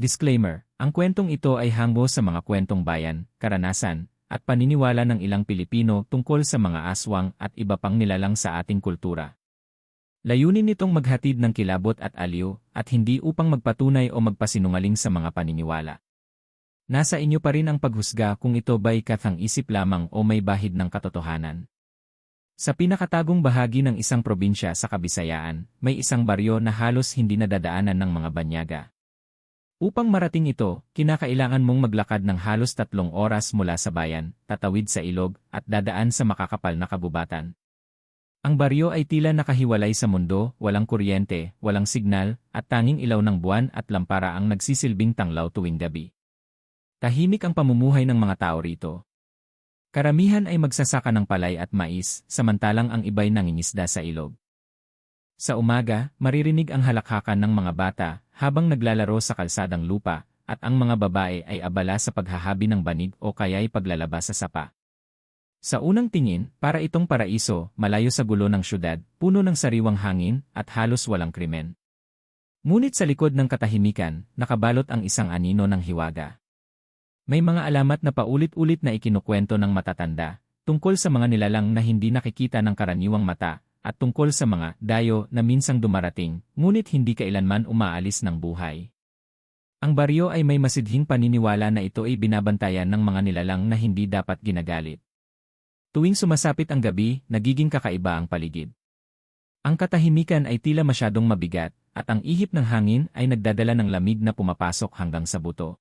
Disclaimer, ang kwentong ito ay hango sa mga kwentong bayan, karanasan, at paniniwala ng ilang Pilipino tungkol sa mga aswang at iba pang nilalang sa ating kultura. Layunin nitong maghatid ng kilabot at aliw at hindi upang magpatunay o magpasinungaling sa mga paniniwala. Nasa inyo pa rin ang paghusga kung ito ba'y kathang isip lamang o may bahid ng katotohanan. Sa pinakatagong bahagi ng isang probinsya sa Kabisayaan, may isang baryo na halos hindi nadadaanan ng mga banyaga. Upang marating ito, kinakailangan mong maglakad ng halos tatlong oras mula sa bayan, tatawid sa ilog, at dadaan sa makakapal na kabubatan. Ang baryo ay tila nakahiwalay sa mundo, walang kuryente, walang signal, at tanging ilaw ng buwan at lampara ang nagsisilbing tanglaw tuwing gabi. Tahimik ang pamumuhay ng mga tao rito, Karamihan ay magsasaka ng palay at mais, samantalang ang iba'y nangingisda sa ilog. Sa umaga, maririnig ang halakhakan ng mga bata habang naglalaro sa kalsadang lupa, at ang mga babae ay abala sa paghahabi ng banig o kaya'y paglalabas sa sapa. Sa unang tingin, para itong paraiso, malayo sa gulo ng syudad, puno ng sariwang hangin, at halos walang krimen. Ngunit sa likod ng katahimikan, nakabalot ang isang anino ng hiwaga. May mga alamat na paulit-ulit na ikinukwento ng matatanda, tungkol sa mga nilalang na hindi nakikita ng karaniwang mata, at tungkol sa mga dayo na minsang dumarating, ngunit hindi kailanman umaalis ng buhay. Ang baryo ay may masidhing paniniwala na ito ay binabantayan ng mga nilalang na hindi dapat ginagalit. Tuwing sumasapit ang gabi, nagiging kakaiba ang paligid. Ang katahimikan ay tila masyadong mabigat, at ang ihip ng hangin ay nagdadala ng lamig na pumapasok hanggang sa buto.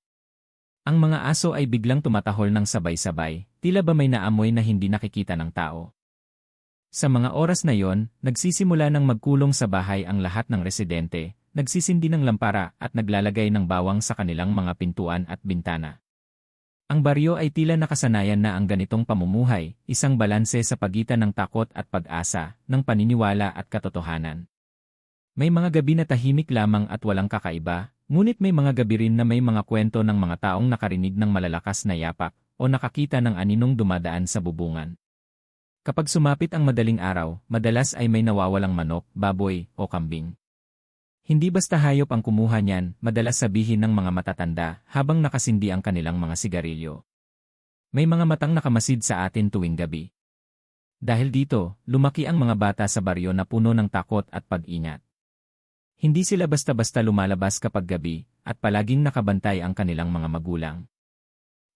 Ang mga aso ay biglang tumatahol ng sabay-sabay, tila ba may naamoy na hindi nakikita ng tao. Sa mga oras na yon, nagsisimula ng magkulong sa bahay ang lahat ng residente, nagsisindi ng lampara at naglalagay ng bawang sa kanilang mga pintuan at bintana. Ang baryo ay tila nakasanayan na ang ganitong pamumuhay, isang balanse sa pagitan ng takot at pag-asa, ng paniniwala at katotohanan. May mga gabi na tahimik lamang at walang kakaiba, Ngunit may mga gabi rin na may mga kwento ng mga taong nakarinig ng malalakas na yapak o nakakita ng aninong dumadaan sa bubungan. Kapag sumapit ang madaling araw, madalas ay may nawawalang manok, baboy, o kambing. Hindi basta hayop ang kumuha niyan, madalas sabihin ng mga matatanda habang nakasindi ang kanilang mga sigarilyo. May mga matang nakamasid sa atin tuwing gabi. Dahil dito, lumaki ang mga bata sa baryo na puno ng takot at pag-ingat. Hindi sila basta-basta lumalabas kapag gabi, at palaging nakabantay ang kanilang mga magulang.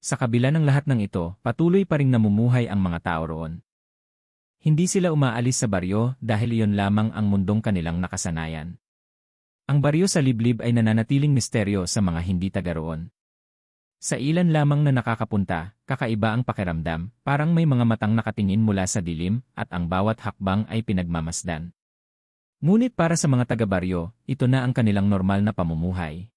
Sa kabila ng lahat ng ito, patuloy pa ring namumuhay ang mga tao roon. Hindi sila umaalis sa baryo dahil iyon lamang ang mundong kanilang nakasanayan. Ang baryo sa liblib ay nananatiling misteryo sa mga hindi taga roon. Sa ilan lamang na nakakapunta, kakaiba ang pakiramdam, parang may mga matang nakatingin mula sa dilim at ang bawat hakbang ay pinagmamasdan. Ngunit para sa mga taga-baryo, ito na ang kanilang normal na pamumuhay.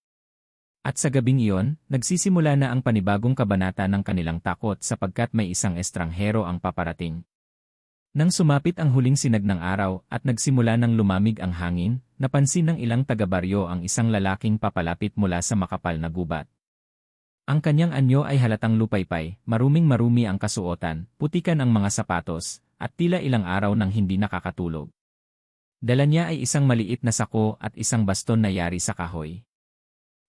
At sa gabing iyon, nagsisimula na ang panibagong kabanata ng kanilang takot sapagkat may isang estranghero ang paparating. Nang sumapit ang huling sinag ng araw at nagsimula ng lumamig ang hangin, napansin ng ilang taga-baryo ang isang lalaking papalapit mula sa makapal na gubat. Ang kanyang anyo ay halatang lupaypay, maruming marumi ang kasuotan, putikan ang mga sapatos, at tila ilang araw nang hindi nakakatulog. Dala niya ay isang maliit na sako at isang baston na yari sa kahoy.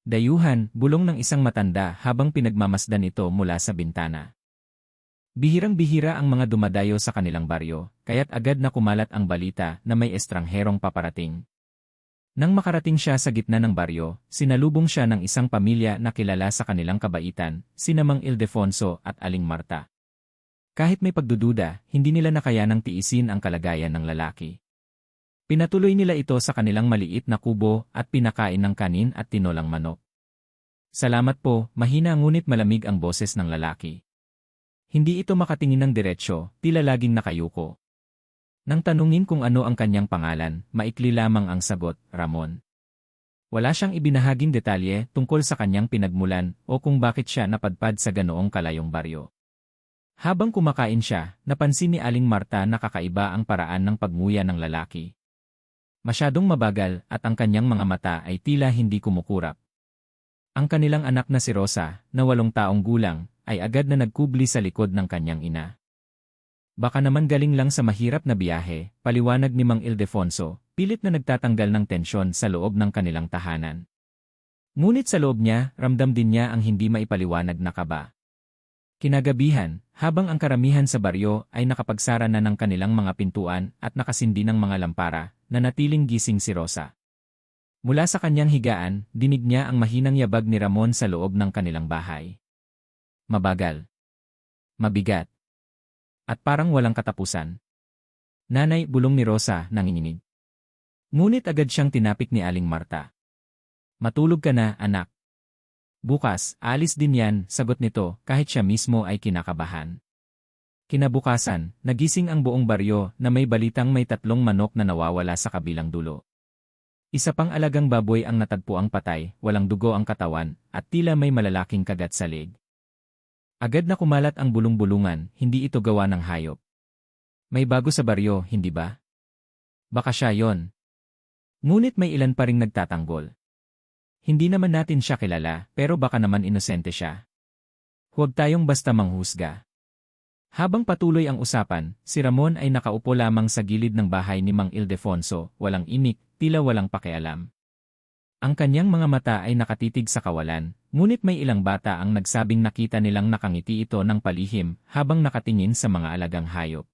Dayuhan, bulong ng isang matanda habang pinagmamasdan ito mula sa bintana. Bihirang-bihira ang mga dumadayo sa kanilang baryo, kaya't agad na kumalat ang balita na may estrangherong paparating. Nang makarating siya sa gitna ng baryo, sinalubong siya ng isang pamilya na kilala sa kanilang kabaitan, sinamang Ildefonso at Aling Marta. Kahit may pagdududa, hindi nila nakayanang tiisin ang kalagayan ng lalaki. Pinatuloy nila ito sa kanilang maliit na kubo at pinakain ng kanin at tinolang manok. Salamat po, mahina ngunit malamig ang boses ng lalaki. Hindi ito makatingin ng diretsyo, tila laging nakayuko. Nang tanungin kung ano ang kanyang pangalan, maikli lamang ang sagot, Ramon. Wala siyang ibinahaging detalye tungkol sa kanyang pinagmulan o kung bakit siya napadpad sa ganoong kalayong baryo. Habang kumakain siya, napansin ni Aling Marta na kakaiba ang paraan ng pagmuya ng lalaki. Masyadong mabagal at ang kanyang mga mata ay tila hindi kumukurap. Ang kanilang anak na si Rosa, na walong taong gulang, ay agad na nagkubli sa likod ng kanyang ina. Baka naman galing lang sa mahirap na biyahe, paliwanag ni Mang Ildefonso, pilit na nagtatanggal ng tensyon sa loob ng kanilang tahanan. Ngunit sa loob niya, ramdam din niya ang hindi maipaliwanag na kaba. Kinagabihan, habang ang karamihan sa baryo ay nakapagsara na ng kanilang mga pintuan at nakasindi ng mga lampara, na natiling gising si Rosa. Mula sa kanyang higaan, dinig niya ang mahinang yabag ni Ramon sa loob ng kanilang bahay. Mabagal. Mabigat. At parang walang katapusan. Nanay, bulong ni Rosa, nanginginig. Ngunit agad siyang tinapik ni Aling Marta. Matulog ka na, anak. Bukas, alis din yan, sagot nito, kahit siya mismo ay kinakabahan. Kinabukasan, nagising ang buong baryo na may balitang may tatlong manok na nawawala sa kabilang dulo. Isa pang alagang baboy ang natagpuang patay, walang dugo ang katawan, at tila may malalaking kagat sa leg. Agad na kumalat ang bulong-bulungan, hindi ito gawa ng hayop. May bago sa baryo, hindi ba? Baka siya yon. Ngunit may ilan pa ring nagtatanggol. Hindi naman natin siya kilala, pero baka naman inosente siya. Huwag tayong basta manghusga. Habang patuloy ang usapan, si Ramon ay nakaupo lamang sa gilid ng bahay ni Mang Ildefonso, walang imik, tila walang pakialam. Ang kanyang mga mata ay nakatitig sa kawalan, ngunit may ilang bata ang nagsabing nakita nilang nakangiti ito ng palihim habang nakatingin sa mga alagang hayop.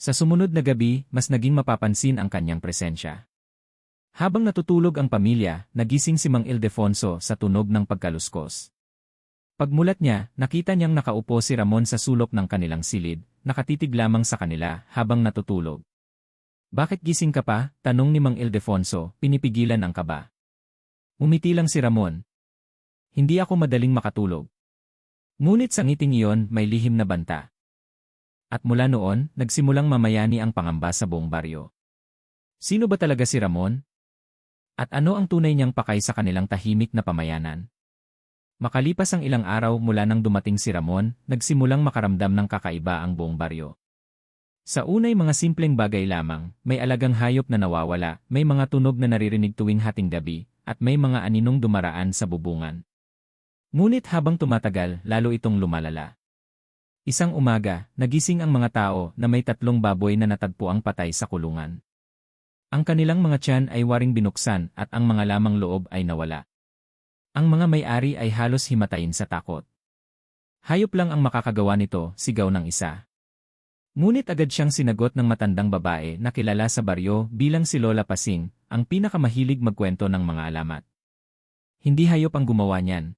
Sa sumunod na gabi, mas naging mapapansin ang kanyang presensya. Habang natutulog ang pamilya, nagising si Mang Ildefonso sa tunog ng pagkaluskos. Pagmulat niya, nakita niyang nakaupo si Ramon sa sulok ng kanilang silid, nakatitig lamang sa kanila habang natutulog. Bakit gising ka pa? Tanong ni Mang Ildefonso, pinipigilan ang kaba. Umiti lang si Ramon. Hindi ako madaling makatulog. Ngunit sa ngiting iyon may lihim na banta. At mula noon, nagsimulang mamayani ang pangamba sa buong baryo. Sino ba talaga si Ramon? At ano ang tunay niyang pakay sa kanilang tahimik na pamayanan? Makalipas ang ilang araw mula nang dumating si Ramon, nagsimulang makaramdam ng kakaiba ang buong baryo. Sa unay mga simpleng bagay lamang, may alagang hayop na nawawala, may mga tunog na naririnig tuwing hating gabi, at may mga aninong dumaraan sa bubungan. Ngunit habang tumatagal, lalo itong lumalala. Isang umaga, nagising ang mga tao na may tatlong baboy na natagpuang patay sa kulungan. Ang kanilang mga tiyan ay waring binuksan at ang mga lamang loob ay nawala. Ang mga may-ari ay halos himatayin sa takot. Hayop lang ang makakagawa nito, sigaw ng isa. Ngunit agad siyang sinagot ng matandang babae na kilala sa baryo bilang si Lola Pasing, ang pinakamahilig magkwento ng mga alamat. Hindi hayop ang gumawa niyan.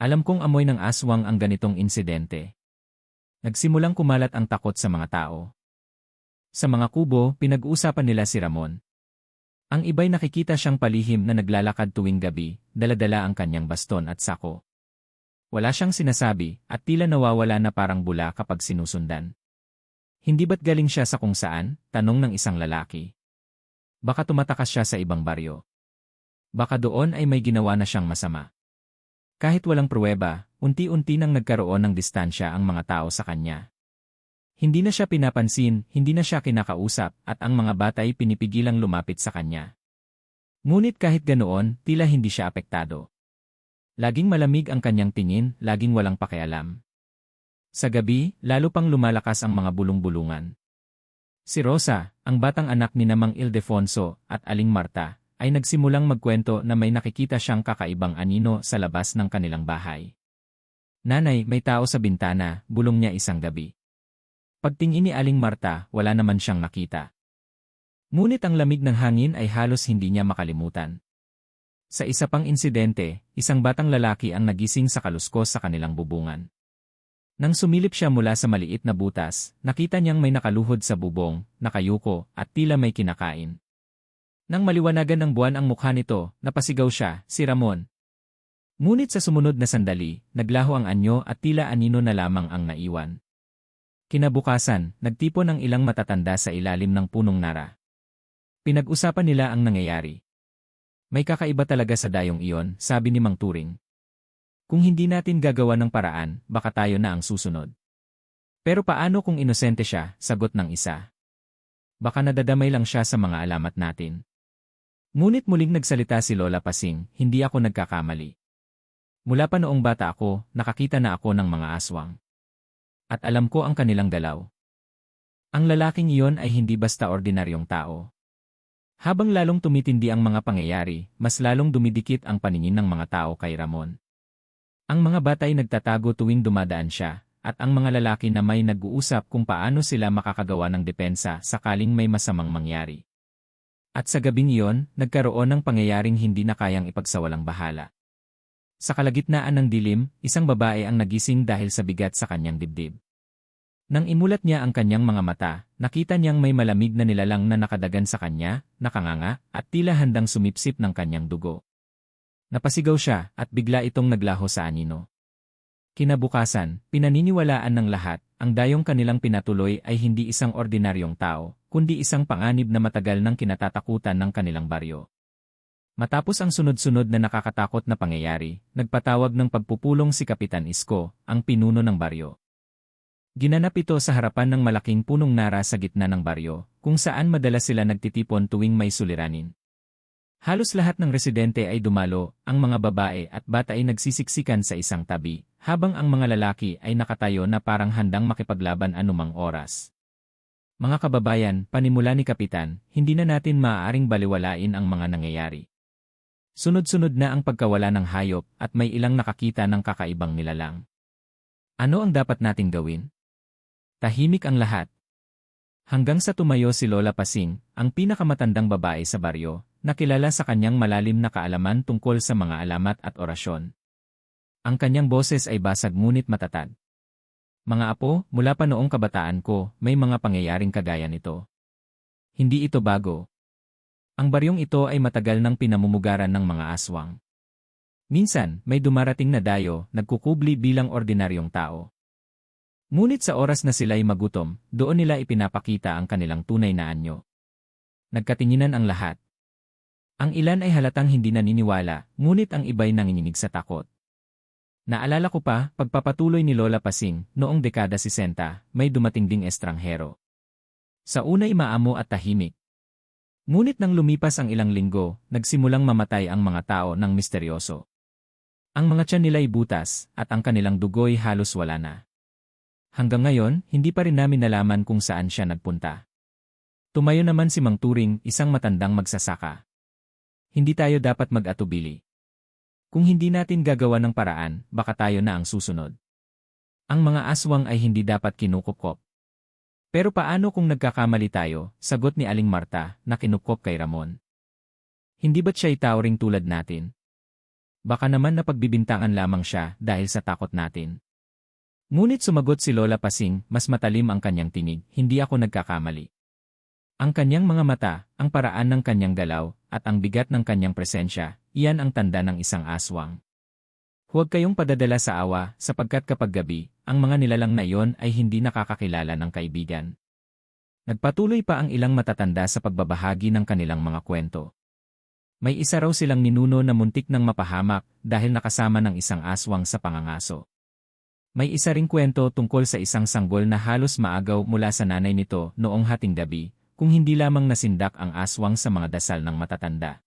Alam kong amoy ng aswang ang ganitong insidente. Nagsimulang kumalat ang takot sa mga tao. Sa mga kubo, pinag-uusapan nila si Ramon. Ang iba'y nakikita siyang palihim na naglalakad tuwing gabi, daladala ang kanyang baston at sako. Wala siyang sinasabi at tila nawawala na parang bula kapag sinusundan. Hindi ba't galing siya sa kung saan? Tanong ng isang lalaki. Baka tumatakas siya sa ibang baryo. Baka doon ay may ginawa na siyang masama. Kahit walang pruweba, unti-unti nang nagkaroon ng distansya ang mga tao sa kanya. Hindi na siya pinapansin, hindi na siya kinakausap, at ang mga bata ay pinipigilang lumapit sa kanya. Ngunit kahit ganoon, tila hindi siya apektado. Laging malamig ang kanyang tingin, laging walang pakialam. Sa gabi, lalo pang lumalakas ang mga bulong-bulungan. Si Rosa, ang batang anak ni Namang Ildefonso at Aling Marta, ay nagsimulang magkwento na may nakikita siyang kakaibang anino sa labas ng kanilang bahay. Nanay, may tao sa bintana, bulong niya isang gabi. Pagtingin ni Aling Marta, wala naman siyang nakita. Ngunit ang lamig ng hangin ay halos hindi niya makalimutan. Sa isa pang insidente, isang batang lalaki ang nagising sa kaluskos sa kanilang bubungan. Nang sumilip siya mula sa maliit na butas, nakita niyang may nakaluhod sa bubong, nakayuko, at tila may kinakain. Nang maliwanagan ng buwan ang mukha nito, napasigaw siya, si Ramon. Ngunit sa sumunod na sandali, naglaho ang anyo at tila anino na lamang ang naiwan. Kinabukasan, nagtipon ang ilang matatanda sa ilalim ng punong nara. Pinag-usapan nila ang nangyayari. May kakaiba talaga sa dayong iyon, sabi ni Mang Turing. Kung hindi natin gagawa ng paraan, baka tayo na ang susunod. Pero paano kung inosente siya, sagot ng isa. Baka nadadamay lang siya sa mga alamat natin. Ngunit muling nagsalita si Lola Pasing, hindi ako nagkakamali. Mula pa noong bata ako, nakakita na ako ng mga aswang. At alam ko ang kanilang galaw. Ang lalaking iyon ay hindi basta ordinaryong tao. Habang lalong tumitindi ang mga pangyayari, mas lalong dumidikit ang paningin ng mga tao kay Ramon. Ang mga bata ay nagtatago tuwing dumadaan siya, at ang mga lalaki na may nag-uusap kung paano sila makakagawa ng depensa sakaling may masamang mangyari. At sa gabing iyon, nagkaroon ng pangyayaring hindi na kayang ipagsawalang bahala. Sa kalagitnaan ng dilim, isang babae ang nagising dahil sa bigat sa kanyang dibdib. Nang imulat niya ang kanyang mga mata, nakita niyang may malamig na nilalang na nakadagan sa kanya, nakanganga, at tila handang sumipsip ng kanyang dugo. Napasigaw siya at bigla itong naglaho sa anino. Kinabukasan, pinaniniwalaan ng lahat, ang dayong kanilang pinatuloy ay hindi isang ordinaryong tao, kundi isang panganib na matagal ng kinatatakutan ng kanilang baryo. Matapos ang sunod-sunod na nakakatakot na pangyayari, nagpatawag ng pagpupulong si Kapitan Isko, ang pinuno ng baryo. Ginanap ito sa harapan ng malaking punong nara sa gitna ng baryo, kung saan madalas sila nagtitipon tuwing may suliranin. Halos lahat ng residente ay dumalo, ang mga babae at bata ay nagsisiksikan sa isang tabi, habang ang mga lalaki ay nakatayo na parang handang makipaglaban anumang oras. Mga kababayan, panimula ni Kapitan, hindi na natin maaaring baliwalain ang mga nangyayari. Sunod-sunod na ang pagkawala ng hayop at may ilang nakakita ng kakaibang nilalang. Ano ang dapat nating gawin? Tahimik ang lahat. Hanggang sa tumayo si Lola Pasing, ang pinakamatandang babae sa baryo, nakilala sa kanyang malalim na kaalaman tungkol sa mga alamat at orasyon. Ang kanyang boses ay basag ngunit matatag. Mga apo, mula pa noong kabataan ko, may mga pangyayaring kagaya nito. Hindi ito bago. Ang baryong ito ay matagal nang pinamumugaran ng mga aswang. Minsan, may dumarating na dayo, nagkukubli bilang ordinaryong tao. Ngunit sa oras na sila'y magutom, doon nila ipinapakita ang kanilang tunay na anyo. Nagkatinginan ang lahat. Ang ilan ay halatang hindi naniniwala, ngunit ang iba'y nanginginig sa takot. Naalala ko pa, pagpapatuloy ni Lola Pasing, noong dekada 60, may dumating ding estranghero. Sa unay maamo at tahimik. Ngunit nang lumipas ang ilang linggo, nagsimulang mamatay ang mga tao ng misteryoso. Ang mga tiyan nila'y butas, at ang kanilang dugo'y halos wala na. Hanggang ngayon, hindi pa rin namin nalaman kung saan siya nagpunta. Tumayo naman si Mang Turing, isang matandang magsasaka. Hindi tayo dapat mag-atubili. Kung hindi natin gagawa ng paraan, baka tayo na ang susunod. Ang mga aswang ay hindi dapat kinukupkop. Pero paano kung nagkakamali tayo, sagot ni Aling Marta, na kinukop kay Ramon. Hindi ba't siya'y tao ring tulad natin? Baka naman napagbibintangan lamang siya dahil sa takot natin. Ngunit sumagot si Lola Pasing, mas matalim ang kanyang tinig, hindi ako nagkakamali. Ang kanyang mga mata, ang paraan ng kanyang galaw, at ang bigat ng kanyang presensya, iyan ang tanda ng isang aswang. Huwag kayong padadala sa awa, sapagkat kapag gabi, ang mga nilalang na iyon ay hindi nakakakilala ng kaibigan. Nagpatuloy pa ang ilang matatanda sa pagbabahagi ng kanilang mga kwento. May isa raw silang ninuno na muntik ng mapahamak dahil nakasama ng isang aswang sa pangangaso. May isa ring kwento tungkol sa isang sanggol na halos maagaw mula sa nanay nito noong hating gabi, kung hindi lamang nasindak ang aswang sa mga dasal ng matatanda.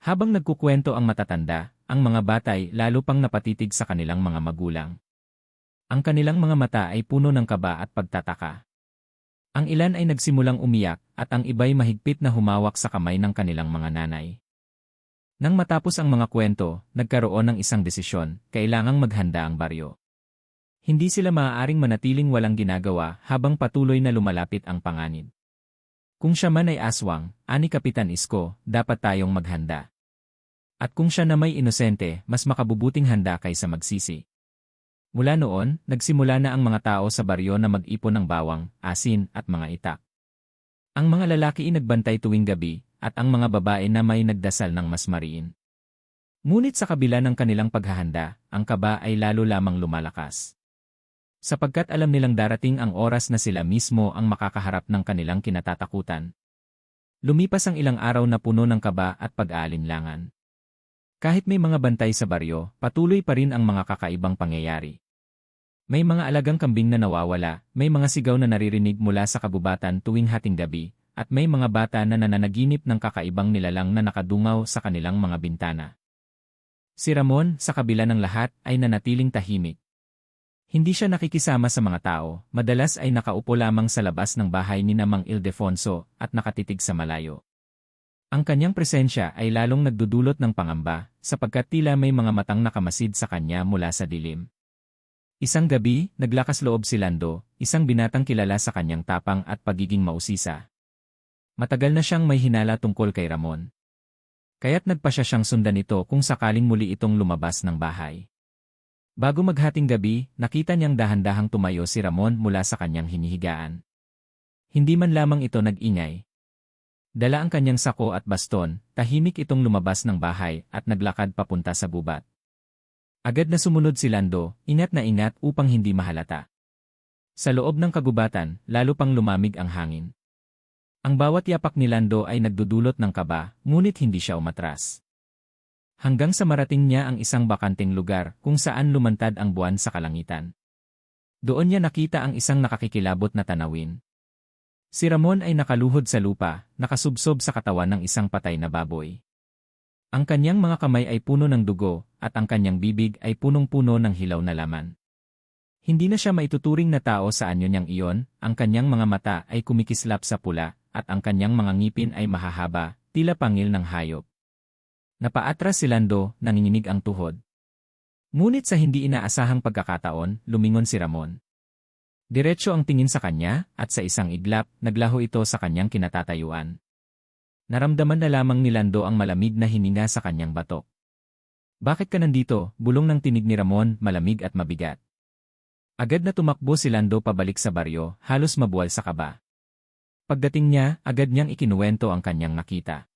Habang nagkukwento ang matatanda, ang mga batay lalo pang napatitig sa kanilang mga magulang. Ang kanilang mga mata ay puno ng kaba at pagtataka. Ang ilan ay nagsimulang umiyak at ang iba'y mahigpit na humawak sa kamay ng kanilang mga nanay. Nang matapos ang mga kwento, nagkaroon ng isang desisyon, kailangang maghanda ang baryo. Hindi sila maaaring manatiling walang ginagawa habang patuloy na lumalapit ang panganib. Kung siya man ay aswang, ani Kapitan Isko, dapat tayong maghanda. At kung siya na may inosente, mas makabubuting handa kaysa magsisi. Mula noon, nagsimula na ang mga tao sa baryo na mag-ipon ng bawang, asin, at mga itak. Ang mga lalaki ay nagbantay tuwing gabi, at ang mga babae na may nagdasal ng mas mariin. Ngunit sa kabila ng kanilang paghahanda, ang kaba ay lalo lamang lumalakas sapagkat alam nilang darating ang oras na sila mismo ang makakaharap ng kanilang kinatatakutan. Lumipas ang ilang araw na puno ng kaba at pag-aalinlangan. Kahit may mga bantay sa baryo, patuloy pa rin ang mga kakaibang pangyayari. May mga alagang kambing na nawawala, may mga sigaw na naririnig mula sa kabubatan tuwing hating gabi, at may mga bata na nananaginip ng kakaibang nilalang na nakadungaw sa kanilang mga bintana. Si Ramon, sa kabila ng lahat, ay nanatiling tahimik. Hindi siya nakikisama sa mga tao, madalas ay nakaupo lamang sa labas ng bahay ni Namang Ildefonso at nakatitig sa malayo. Ang kanyang presensya ay lalong nagdudulot ng pangamba, sapagkat tila may mga matang nakamasid sa kanya mula sa dilim. Isang gabi, naglakas loob si Lando, isang binatang kilala sa kanyang tapang at pagiging mausisa. Matagal na siyang may hinala tungkol kay Ramon. Kaya't nagpa siya siyang sundan ito kung sakaling muli itong lumabas ng bahay. Bago maghating gabi, nakita niyang dahan-dahang tumayo si Ramon mula sa kanyang hinihigaan. Hindi man lamang ito nag-ingay, Dala ang kanyang sako at baston, tahimik itong lumabas ng bahay at naglakad papunta sa gubat. Agad na sumunod si Lando, ingat na ingat upang hindi mahalata. Sa loob ng kagubatan, lalo pang lumamig ang hangin. Ang bawat yapak ni Lando ay nagdudulot ng kaba, ngunit hindi siya umatras. Hanggang sa marating niya ang isang bakanting lugar kung saan lumantad ang buwan sa kalangitan. Doon niya nakita ang isang nakakikilabot na tanawin. Si Ramon ay nakaluhod sa lupa, nakasubsob sa katawan ng isang patay na baboy. Ang kanyang mga kamay ay puno ng dugo, at ang kanyang bibig ay punong-puno ng hilaw na laman. Hindi na siya maituturing na tao sa anyo niyang iyon, ang kanyang mga mata ay kumikislap sa pula, at ang kanyang mga ngipin ay mahahaba, tila pangil ng hayop. Napaatras si Lando, nanginginig ang tuhod. Ngunit sa hindi inaasahang pagkakataon, lumingon si Ramon. Diretso ang tingin sa kanya, at sa isang iglap, naglaho ito sa kanyang kinatatayuan. Naramdaman na lamang ni Lando ang malamig na hininga sa kanyang batok. Bakit ka nandito? Bulong ng tinig ni Ramon, malamig at mabigat. Agad na tumakbo si Lando pabalik sa baryo, halos mabuwal sa kaba. Pagdating niya, agad niyang ikinuwento ang kanyang nakita.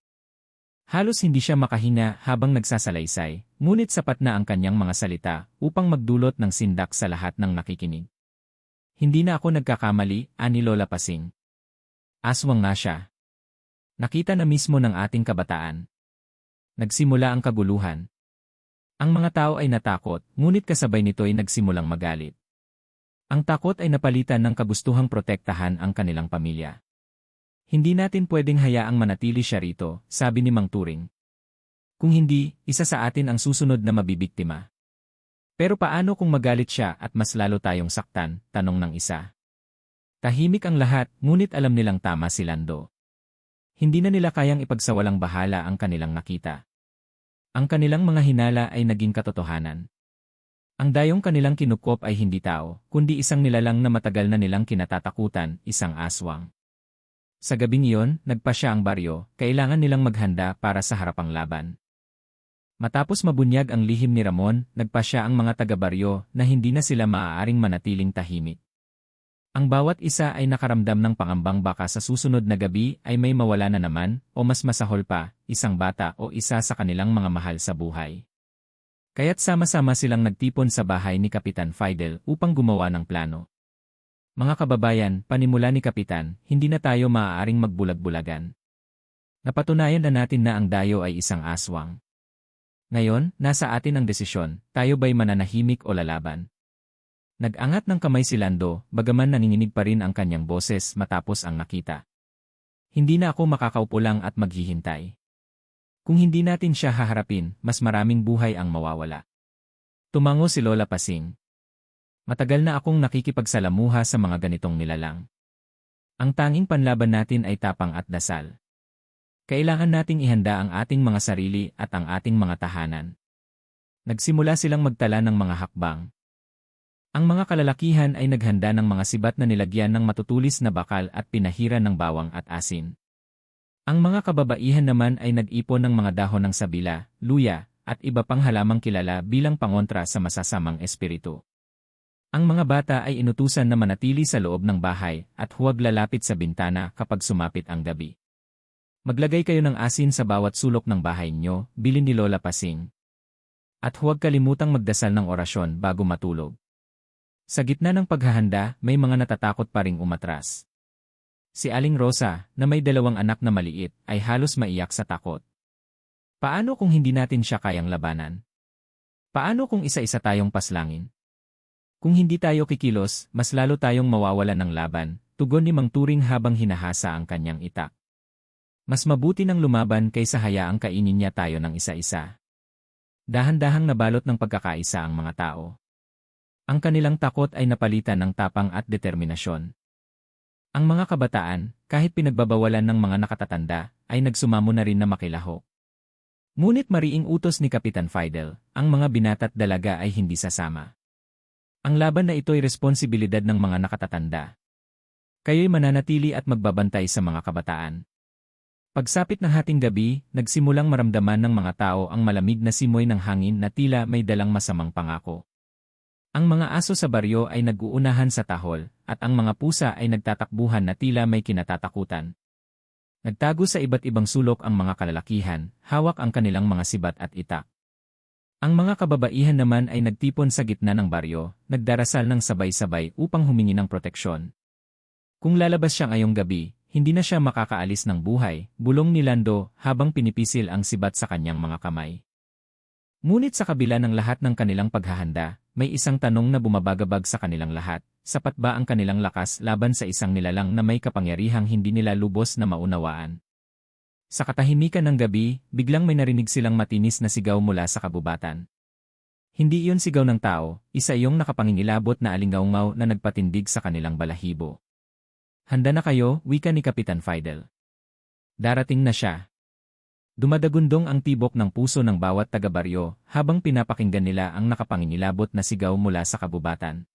Halos hindi siya makahinga habang nagsasalaysay, ngunit sapat na ang kanyang mga salita upang magdulot ng sindak sa lahat ng nakikinig. Hindi na ako nagkakamali, ani Lola Pasing. Aswang nga siya. Nakita na mismo ng ating kabataan. Nagsimula ang kaguluhan. Ang mga tao ay natakot, ngunit kasabay nito'y nagsimulang magalit. Ang takot ay napalitan ng kagustuhang protektahan ang kanilang pamilya. Hindi natin pwedeng hayaang manatili siya rito, sabi ni Mang Turing. Kung hindi, isa sa atin ang susunod na mabibiktima. Pero paano kung magalit siya at mas lalo tayong saktan, tanong ng isa. Tahimik ang lahat, ngunit alam nilang tama si Lando. Hindi na nila kayang ipagsawalang bahala ang kanilang nakita. Ang kanilang mga hinala ay naging katotohanan. Ang dayong kanilang kinukop ay hindi tao, kundi isang nilalang na matagal na nilang kinatatakutan, isang aswang. Sa gabing iyon, nagpa siya ang baryo, kailangan nilang maghanda para sa harapang laban. Matapos mabunyag ang lihim ni Ramon, nagpa siya ang mga taga-baryo na hindi na sila maaaring manatiling tahimik. Ang bawat isa ay nakaramdam ng pangambang baka sa susunod na gabi ay may mawala na naman, o mas masahol pa, isang bata o isa sa kanilang mga mahal sa buhay. Kaya't sama-sama silang nagtipon sa bahay ni Kapitan Fidel upang gumawa ng plano. Mga kababayan, panimula ni Kapitan, hindi na tayo maaaring magbulag-bulagan. Napatunayan na natin na ang dayo ay isang aswang. Ngayon, nasa atin ang desisyon, tayo ba'y mananahimik o lalaban? Nag-angat ng kamay si Lando, bagaman nanginginig pa rin ang kanyang boses matapos ang nakita. Hindi na ako makakaupo lang at maghihintay. Kung hindi natin siya haharapin, mas maraming buhay ang mawawala. Tumango si Lola Pasing. Matagal na akong nakikipagsalamuha sa mga ganitong nilalang. Ang tanging panlaban natin ay tapang at dasal. Kailangan nating ihanda ang ating mga sarili at ang ating mga tahanan. Nagsimula silang magtala ng mga hakbang. Ang mga kalalakihan ay naghanda ng mga sibat na nilagyan ng matutulis na bakal at pinahiran ng bawang at asin. Ang mga kababaihan naman ay nag-ipon ng mga dahon ng sabila, luya, at iba pang halamang kilala bilang pangontra sa masasamang espiritu. Ang mga bata ay inutusan na manatili sa loob ng bahay at huwag lalapit sa bintana kapag sumapit ang gabi. Maglagay kayo ng asin sa bawat sulok ng bahay nyo, bilin ni Lola Pasing. At huwag kalimutang magdasal ng orasyon bago matulog. Sa gitna ng paghahanda, may mga natatakot pa ring umatras. Si Aling Rosa, na may dalawang anak na maliit, ay halos maiyak sa takot. Paano kung hindi natin siya kayang labanan? Paano kung isa-isa tayong paslangin? Kung hindi tayo kikilos, mas lalo tayong mawawalan ng laban, tugon ni Mang Turing habang hinahasa ang kanyang itak. Mas mabuti nang lumaban kaysa hayaang kainin niya tayo ng isa-isa. Dahan-dahang nabalot ng pagkakaisa ang mga tao. Ang kanilang takot ay napalitan ng tapang at determinasyon. Ang mga kabataan, kahit pinagbabawalan ng mga nakatatanda, ay nagsumamo na rin na makilaho. Ngunit mariing utos ni Kapitan Fidel, ang mga binata't dalaga ay hindi sasama. Ang laban na ito ay responsibilidad ng mga nakatatanda. Kayo'y mananatili at magbabantay sa mga kabataan. Pagsapit ng hating gabi, nagsimulang maramdaman ng mga tao ang malamig na simoy ng hangin na tila may dalang masamang pangako. Ang mga aso sa baryo ay nag-uunahan sa tahol, at ang mga pusa ay nagtatakbuhan na tila may kinatatakutan. Nagtago sa iba't ibang sulok ang mga kalalakihan, hawak ang kanilang mga sibat at itak. Ang mga kababaihan naman ay nagtipon sa gitna ng baryo, nagdarasal ng sabay-sabay upang humingi ng proteksyon. Kung lalabas siya ngayong gabi, hindi na siya makakaalis ng buhay, bulong ni Lando habang pinipisil ang sibat sa kanyang mga kamay. Ngunit sa kabila ng lahat ng kanilang paghahanda, may isang tanong na bumabagabag sa kanilang lahat, sapat ba ang kanilang lakas laban sa isang nilalang na may kapangyarihang hindi nila lubos na maunawaan? Sa katahimikan ng gabi, biglang may narinig silang matinis na sigaw mula sa kabubatan. Hindi iyon sigaw ng tao, isa iyong nakapangingilabot na alingaungaw na nagpatindig sa kanilang balahibo. Handa na kayo, wika ni Kapitan Fidel. Darating na siya. Dumadagundong ang tibok ng puso ng bawat taga-baryo habang pinapakinggan nila ang nakapangingilabot na sigaw mula sa kabubatan.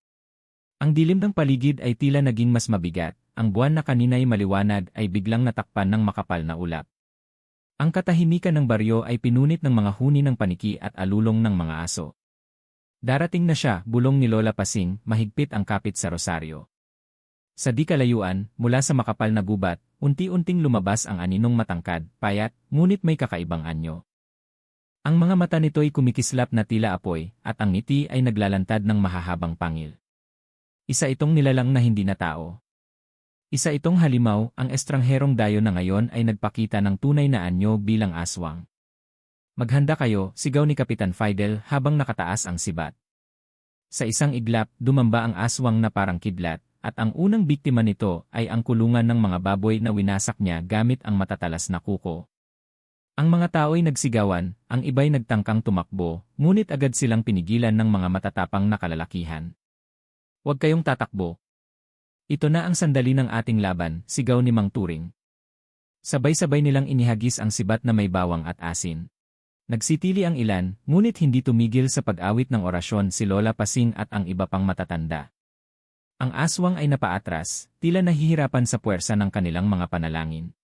Ang dilim ng paligid ay tila naging mas mabigat, ang buwan na kanina'y maliwanag ay biglang natakpan ng makapal na ulap. Ang katahimikan ng baryo ay pinunit ng mga huni ng paniki at alulong ng mga aso. Darating na siya, bulong ni Lola Pasing, mahigpit ang kapit sa rosaryo. Sa di kalayuan, mula sa makapal na gubat, unti-unting lumabas ang aninong matangkad, payat, ngunit may kakaibang anyo. Ang mga mata nito'y kumikislap na tila apoy, at ang ngiti ay naglalantad ng mahahabang pangil. Isa itong nilalang na hindi na tao. Isa itong halimaw, ang estrangherong dayo na ngayon ay nagpakita ng tunay na anyo bilang aswang. Maghanda kayo, sigaw ni Kapitan Fidel habang nakataas ang sibat. Sa isang iglap, dumamba ang aswang na parang kidlat, at ang unang biktima nito ay ang kulungan ng mga baboy na winasak niya gamit ang matatalas na kuko. Ang mga tao ay nagsigawan, ang iba'y nagtangkang tumakbo, ngunit agad silang pinigilan ng mga matatapang na kalalakihan. Huwag kayong tatakbo. Ito na ang sandali ng ating laban, sigaw ni Mang Turing. Sabay-sabay nilang inihagis ang sibat na may bawang at asin. Nagsitili ang ilan, ngunit hindi tumigil sa pag-awit ng orasyon si Lola Pasing at ang iba pang matatanda. Ang aswang ay napaatras, tila nahihirapan sa puwersa ng kanilang mga panalangin.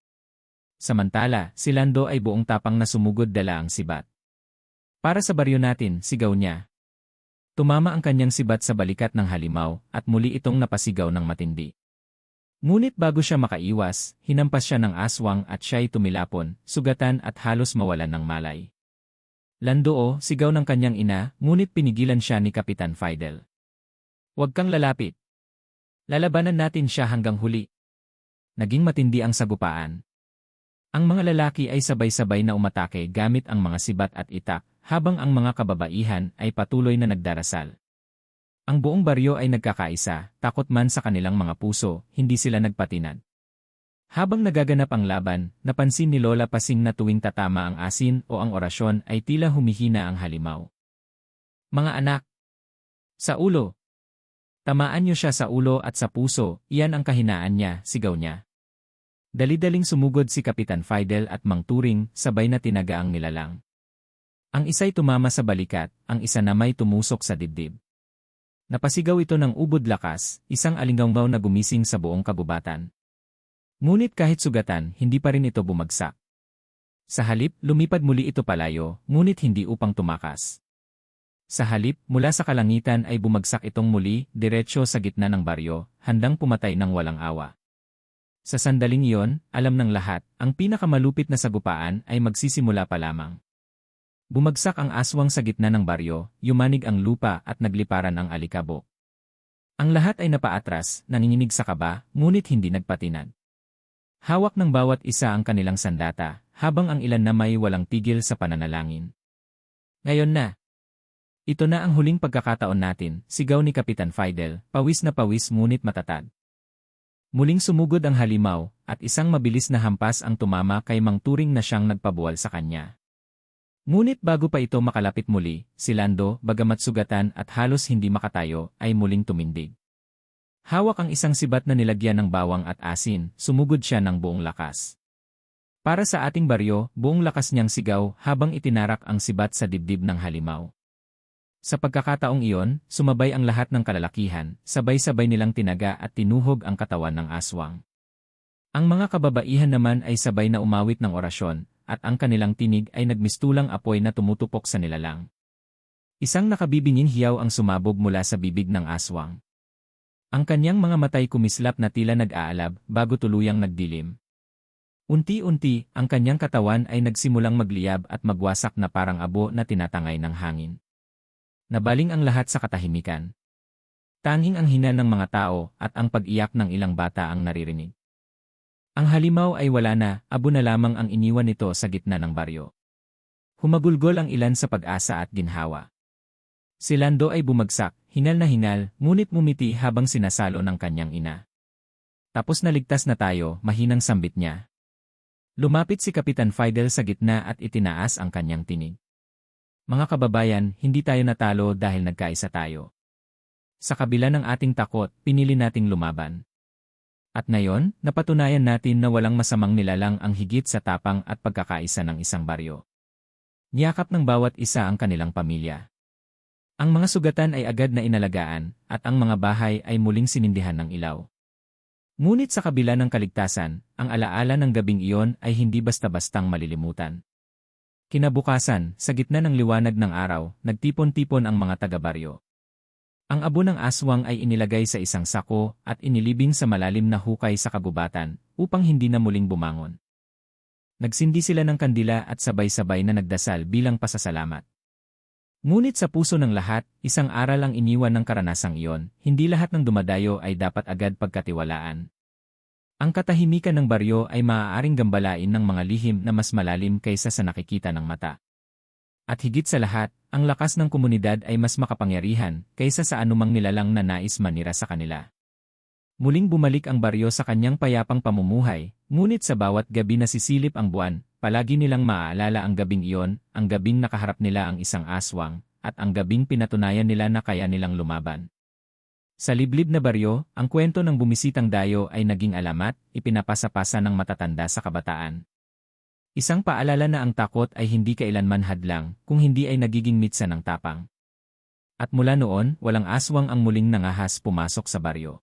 Samantala, si Lando ay buong tapang na sumugod dala ang sibat. Para sa baryo natin, sigaw niya. Tumama ang kanyang sibat sa balikat ng halimaw at muli itong napasigaw ng matindi. Ngunit bago siya makaiwas, hinampas siya ng aswang at siya'y tumilapon, sugatan at halos mawalan ng malay. Landoo, sigaw ng kanyang ina, ngunit pinigilan siya ni Kapitan Fidel. Huwag kang lalapit. Lalabanan natin siya hanggang huli. Naging matindi ang sagupaan. Ang mga lalaki ay sabay-sabay na umatake gamit ang mga sibat at itak, habang ang mga kababaihan ay patuloy na nagdarasal. Ang buong baryo ay nagkakaisa, takot man sa kanilang mga puso, hindi sila nagpatinad. Habang nagaganap ang laban, napansin ni Lola Pasing na tuwing tatama ang asin o ang orasyon ay tila humihina ang halimaw. Mga anak, sa ulo, Tamaan niyo siya sa ulo at sa puso, iyan ang kahinaan niya, sigaw niya. Dali-daling sumugod si Kapitan Fidel at Mang Turing, sabay na tinaga ang nilalang. Ang isa'y tumama sa balikat, ang isa namay tumusok sa dibdib. Napasigaw ito ng ubod lakas, isang alinggaw na gumising sa buong kabubatan. Ngunit kahit sugatan, hindi pa rin ito bumagsak. Sa halip, lumipad muli ito palayo, ngunit hindi upang tumakas. Sa halip, mula sa kalangitan ay bumagsak itong muli, diretsyo sa gitna ng baryo, handang pumatay ng walang awa. Sa sandaling iyon, alam ng lahat, ang pinakamalupit na sagupaan ay magsisimula pa lamang. Bumagsak ang aswang sa gitna ng baryo, yumanig ang lupa at nagliparan ang alikabok. Ang lahat ay napaatras, nanginginig sa kaba, ngunit hindi nagpatinad. Hawak ng bawat isa ang kanilang sandata, habang ang ilan na may walang tigil sa pananalangin. Ngayon na, ito na ang huling pagkakataon natin, sigaw ni Kapitan Fidel, pawis na pawis ngunit matatag. Muling sumugod ang halimaw, at isang mabilis na hampas ang tumama kay Mang Turing na siyang nagpabuwal sa kanya. Ngunit bago pa ito makalapit muli, si Lando, bagamat sugatan at halos hindi makatayo, ay muling tumindig. Hawak ang isang sibat na nilagyan ng bawang at asin, sumugod siya ng buong lakas. Para sa ating baryo, buong lakas niyang sigaw habang itinarak ang sibat sa dibdib ng halimaw. Sa pagkakataong iyon, sumabay ang lahat ng kalalakihan, sabay-sabay nilang tinaga at tinuhog ang katawan ng aswang. Ang mga kababaihan naman ay sabay na umawit ng orasyon, at ang kanilang tinig ay nagmistulang apoy na tumutupok sa nilalang. Isang nakabibinging hiyaw ang sumabog mula sa bibig ng aswang. Ang kanyang mga matay kumislap na tila nag-aalab bago tuluyang nagdilim. Unti-unti, ang kanyang katawan ay nagsimulang magliyab at magwasak na parang abo na tinatangay ng hangin. Nabaling ang lahat sa katahimikan. Tanging ang hina ng mga tao at ang pag-iyak ng ilang bata ang naririnig. Ang halimaw ay wala na, abo na lamang ang iniwan nito sa gitna ng baryo. Humagulgol ang ilan sa pag-asa at ginhawa. Si Lando ay bumagsak, hingal na hingal, ngunit mumiti habang sinasalo ng kanyang ina. Tapos naligtas na tayo, mahinang sambit niya. Lumapit si Kapitan Fidel sa gitna at itinaas ang kanyang tinig. Mga kababayan, hindi tayo natalo dahil nagkaisa tayo. Sa kabila ng ating takot, pinili nating lumaban. At ngayon, napatunayan natin na walang masamang nilalang ang higit sa tapang at pagkakaisa ng isang baryo. Niyakap ng bawat isa ang kanilang pamilya. Ang mga sugatan ay agad na inalagaan, at ang mga bahay ay muling sinindihan ng ilaw. Ngunit sa kabila ng kaligtasan, ang alaala ng gabing iyon ay hindi basta-bastang malilimutan. Kinabukasan, sa gitna ng liwanag ng araw, nagtipon-tipon ang mga taga-baryo. Ang abo ng aswang ay inilagay sa isang sako at inilibing sa malalim na hukay sa kagubatan upang hindi na muling bumangon. Nagsindi sila ng kandila at sabay-sabay na nagdasal bilang pasasalamat. Ngunit sa puso ng lahat, isang aral ang iniwan ng karanasang iyon, hindi lahat ng dumadayo ay dapat agad pagkatiwalaan. Ang katahimikan ng baryo ay maaaring gambalain ng mga lihim na mas malalim kaysa sa nakikita ng mata. At higit sa lahat, ang lakas ng komunidad ay mas makapangyarihan kaysa sa anumang nilalang na nais manira sa kanila. Muling bumalik ang baryo sa kanyang payapang pamumuhay, ngunit sa bawat gabi na sisilip ang buwan, Palagi nilang maaalala ang gabing iyon, ang gabing nakaharap nila ang isang aswang, at ang gabing pinatunayan nila na kaya nilang lumaban. Sa liblib na baryo, ang kwento ng bumisitang dayo ay naging alamat, ipinapasa-pasa ng matatanda sa kabataan. Isang paalala na ang takot ay hindi kailanman hadlang, kung hindi ay nagiging mitsa ng tapang. At mula noon, walang aswang ang muling nangahas pumasok sa baryo.